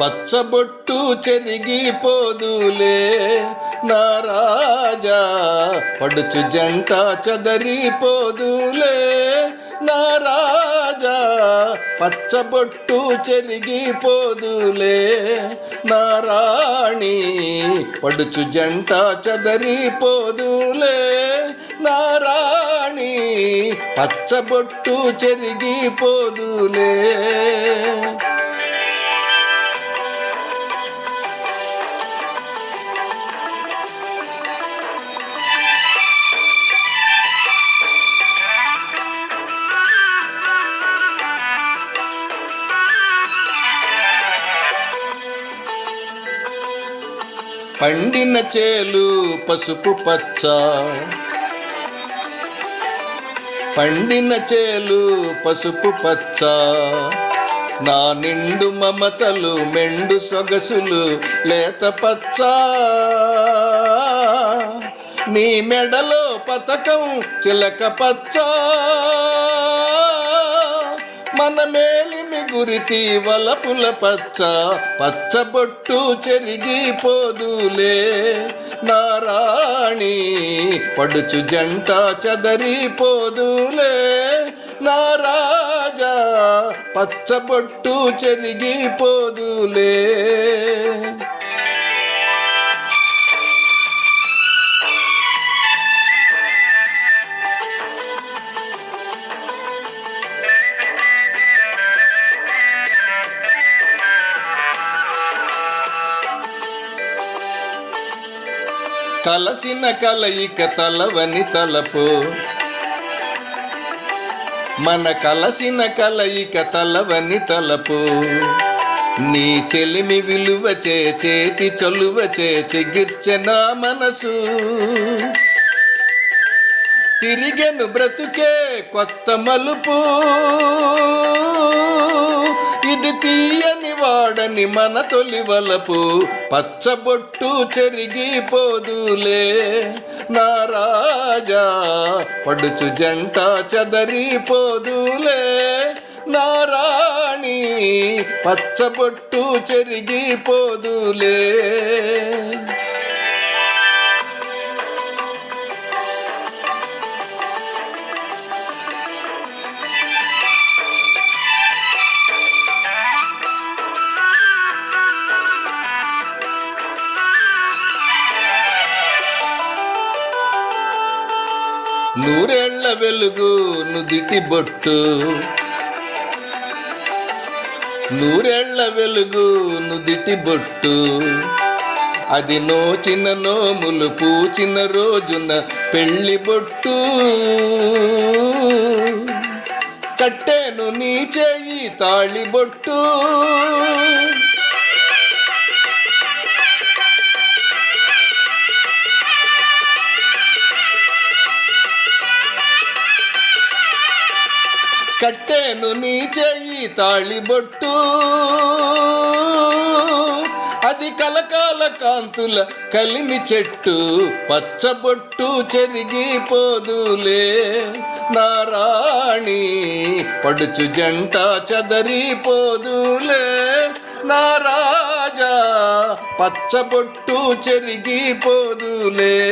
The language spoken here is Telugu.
పచ్చబొట్టు చెరిగిపోదులే నా రాజా పడుచు జంట చదరిపోదులే నా రాజా పచ్చబొట్టు చెరిగిపోదులే. నారాణి పడుచు జంట చదరిపోదులే. నారాణి పచ్చబొట్టు చెరిగిపోదులే. పండిన చేలు పసుపు పచ్చ. పండిన చేలు పసుపు పచ్చ. నా నిండు మమతలు మెండు సొగసులు లేత పచ్చ. నీ మెడలో పతకం చిలక పచ్చ. మన మేలిమి గురితి వలపుల పచ్చ పచ్చబొట్టు చెరిగిపోదులే నారాణి పడుచు జంట చదరిపోదులే నారాజా పచ్చబొట్టు చెరిగిపోదులే కలసిన కలయిక తలవని తలపు. మన కలసిన కలయిక తలవని తలపు. నీ చెలిమి విలువ చే చేతి చలువ చే చెగిర్చెన మనసు. తిరిగెను బ్రతుకే కొత్త మలుపు. ఇది తీ వాడని మన తొలి వలపు పచ్చబొట్టు చెరిగిపోదులే. నా రాజా పడుచు జంట చదరిపోదులే. నా రాణి పచ్చబొట్టు చెరిగిపోదులే. నూరేళ్ళ వెలుగు నుదిటి బొట్టు. నూరేళ్ళ వెలుగు నుదిటి బొట్టు. అది నోచిన నోములు పూచిన రోజున పెళ్ళి బొట్టు. కట్టేను నీ చేయి తాళి బొట్టు. కట్టేను నీ చెయ్యి తాళిబొట్టు అది కలకాల కాంతుల కలిమి చెట్టు పచ్చబొట్టు చెరిగిపోదులే. నారాణి పడుచు జంట చదరిపోదులే. నారాజా పచ్చబొట్టు చెరిగిపోదులే.